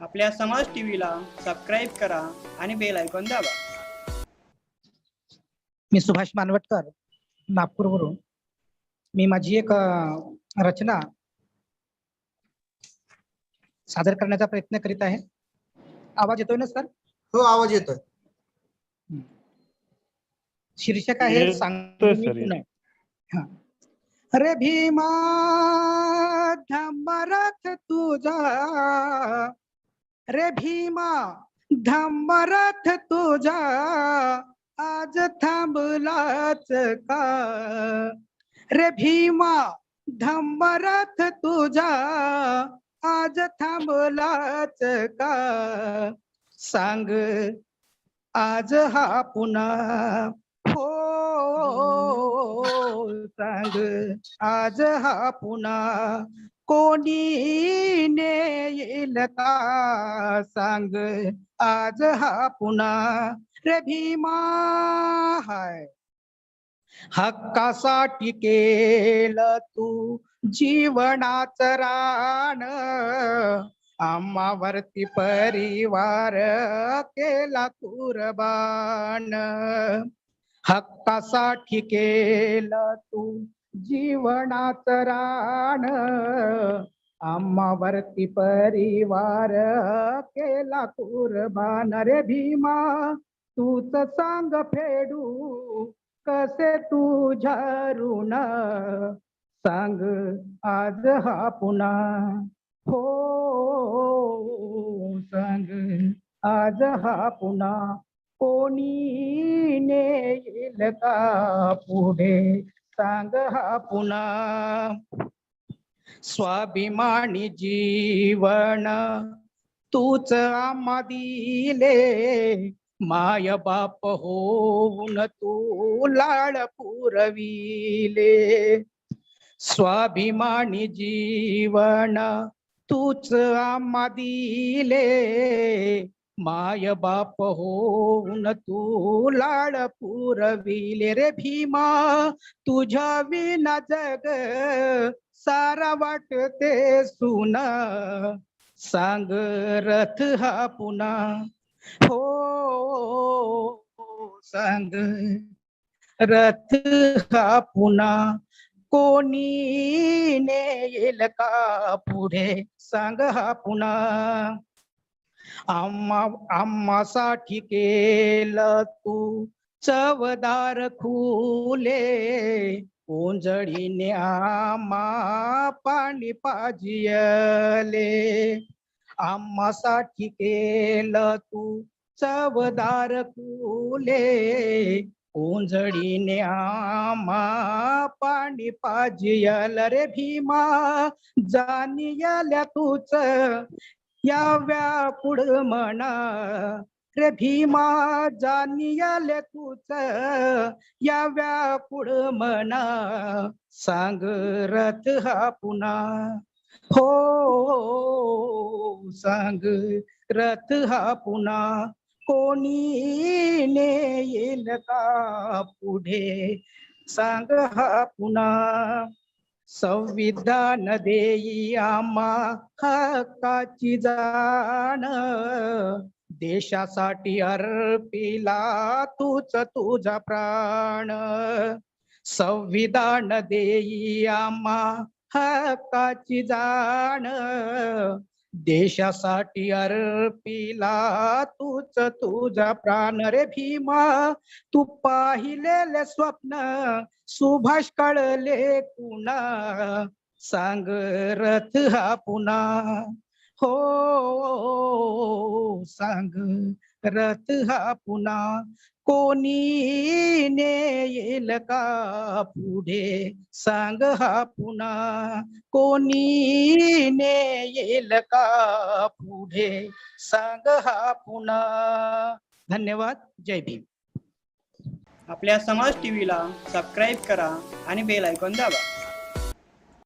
आपल्या समाज टीव्हीला सबस्क्राईब करा आणि बेल आयकॉन दाबा. मी सुभाष मानवटकर नागपूरवरून. मी माझी एक रचना सादर करण्याचा प्रयत्न करीत आहे. आवाज येतोय ना सर? हो आवाज येतोय. शीर्षक आहे येतोय सांगतो मी sir, पुन्हा. हा. अरे भीमा धम्मरथ तुझा. रे भीमा धम्मरथ तुझा आज थांबलाच का? रे भीमा धम्मरथ तुझा आज थांबलाच का? सांग आज हा पुन्हा हो सांग आज हा पुन्हा कोणी नेईल का सांग? आज हा पुन्हा रे भीमा हाय हक्कासाठी केलं तू जीवनाचं रान. आम्हावरती परिवार केला कुर्बान. हक्कासाठी केलं तू जीवनाच रान आम्हावरती परिवार केला कुर्बान. रे भीमा तूच सांग फेडू कसे तू ऋण? सांग आज हा पुन्हा हो सांग आज हा पुन्हा कोणी नेईल का पुढे? सांग हा पुन्हा स्वाभिमानी जीवन तूच आम्हा दिले। माय बाप होऊन तू लाड पुरविले। स्वाभिमानी जीवन तूच आम्हा दिले। माय बाप होऊन तू लाड पुरविले रे भीमा. तुझ्या विना जग सारा वाटते सुना. सांग रथ हा पुन्हा हो सांग रथ हा पुन्हा कोणी नेईल का पुढे? सांग हा पुन्हा आम्हा आम्हासाठी केलं तू. चवदार खुले ओंजळीने आम्हा पाणी पाजियले. आम्हासाठी केलं तू. चवदार खुले ओंजळीने आम्हा पाणी पाजियल. रे भीमा जानियल्या तूच याव्या पुढ म्हणा. रे भीमा जानियले तूच. याव्या पुढ म्हणा. सांग रथ हा पुन्हा. हो सांग रथ हा पुन्हा. कोणी येईल का पुढे? सांग हा पुन्हा. संविधान देई आम्हा हक्काची जाण. देशासाठी अर्पिला तूच तुझा प्राण. संविधान देई आम्हा हक्काची जाण. देशासाठी अर्पिला तूच तुझा प्राण रे भीमा. तू पाहिलेले स्वप्न सुभाष कळले कुणा? सांग रथ हा पुन्हा. हो सांग रथ हा पुन्हा. कोणी नेईल का पुढे? सांग हा पुन्हा. कोणी नेईल का पुढे? सांग हा पुन्हा. धन्यवाद. जय भीम. आपल्या समाज टीव्हीला सबस्क्राईब करा आणि बेल आयकॉन दाबा.